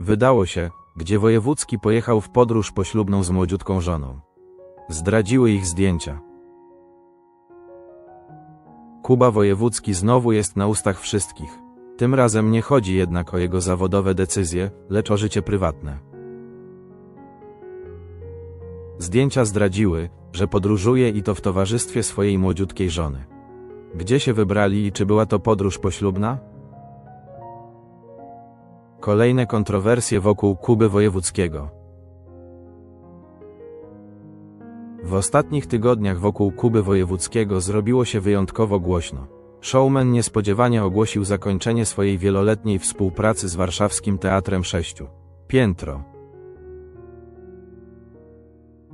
Wydało się, gdzie wojewódzki pojechał w podróż poślubną z młodziutką żoną. Zdradziły ich zdjęcia. Kuba Wojewódzki znowu jest na ustach wszystkich. Tym razem nie chodzi jednak o jego zawodowe decyzje, lecz o życie prywatne. Zdjęcia zdradziły, że podróżuje i to w towarzystwie swojej młodziutkiej żony. Gdzie się wybrali i czy była to podróż poślubna? Kolejne kontrowersje wokół Kuby Wojewódzkiego. W ostatnich tygodniach wokół Kuby Wojewódzkiego zrobiło się wyjątkowo głośno. Showman niespodziewanie ogłosił zakończenie swojej wieloletniej współpracy z warszawskim Teatrem Sześciu. Piętro.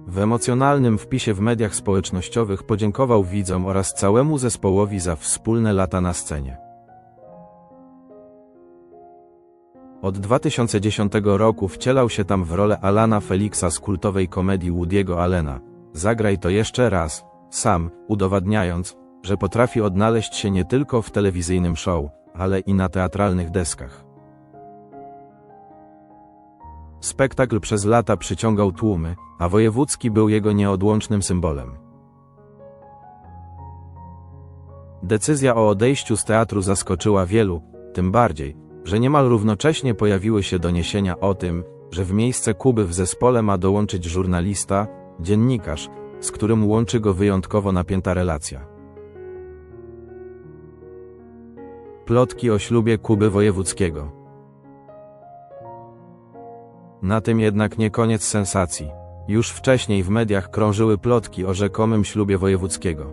W emocjonalnym wpisie w mediach społecznościowych podziękował widzom oraz całemu zespołowi za wspólne lata na scenie. Od 2010 roku wcielał się tam w rolę Alana Felixa z kultowej komedii Woody'ego Allena. Zagraj to jeszcze raz, sam, udowadniając, że potrafi odnaleźć się nie tylko w telewizyjnym show, ale i na teatralnych deskach. Spektakl przez lata przyciągał tłumy, a wojewódzki był jego nieodłącznym symbolem. Decyzja o odejściu z teatru zaskoczyła wielu, tym bardziej, że niemal równocześnie pojawiły się doniesienia o tym, że w miejsce Kuby w zespole ma dołączyć żurnalista, dziennikarz, z którym łączy go wyjątkowo napięta relacja. Plotki o ślubie Kuby Wojewódzkiego. Na tym jednak nie koniec sensacji. Już wcześniej w mediach krążyły plotki o rzekomym ślubie Wojewódzkiego.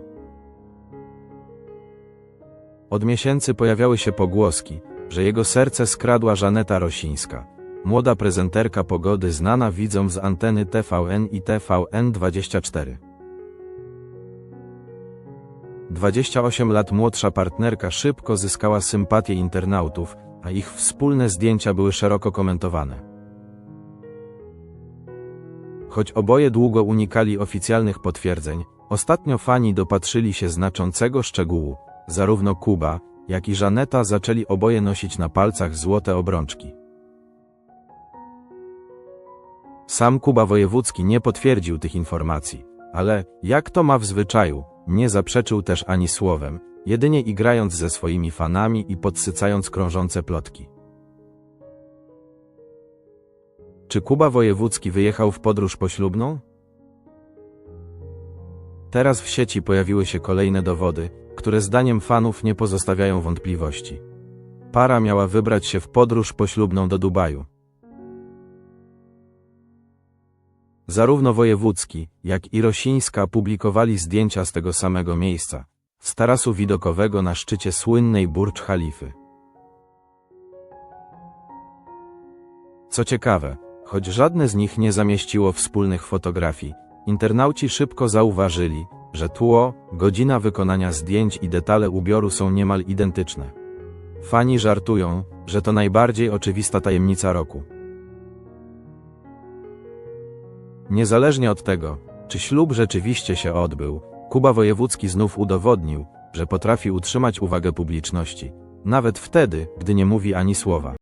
Od miesięcy pojawiały się pogłoski, że jego serce skradła Żaneta Rosińska, młoda prezenterka pogody znana widzom z anteny TVN i TVN24. 28 lat młodsza partnerka szybko zyskała sympatię internautów, a ich wspólne zdjęcia były szeroko komentowane. Choć oboje długo unikali oficjalnych potwierdzeń, ostatnio fani dopatrzyli się znaczącego szczegółu. Zarówno Kuba, jak i Żaneta zaczęli oboje nosić na palcach złote obrączki. Sam Kuba Wojewódzki nie potwierdził tych informacji, ale, jak to ma w zwyczaju, nie zaprzeczył też ani słowem, jedynie igrając ze swoimi fanami i podsycając krążące plotki. Czy Kuba Wojewódzki wyjechał w podróż poślubną? Teraz w sieci pojawiły się kolejne dowody, które zdaniem fanów nie pozostawiają wątpliwości. Para miała wybrać się w podróż poślubną do Dubaju. Zarówno Wojewódzki, jak i Rosińska publikowali zdjęcia z tego samego miejsca, z tarasu widokowego na szczycie słynnej Burcz Halify. Co ciekawe, choć żadne z nich nie zamieściło wspólnych fotografii, internauci szybko zauważyli, że tło, godzina wykonania zdjęć i detale ubioru są niemal identyczne. Fani żartują, że to najbardziej oczywista tajemnica roku. Niezależnie od tego, czy ślub rzeczywiście się odbył, Kuba Wojewódzki znów udowodnił, że potrafi utrzymać uwagę publiczności, nawet wtedy, gdy nie mówi ani słowa.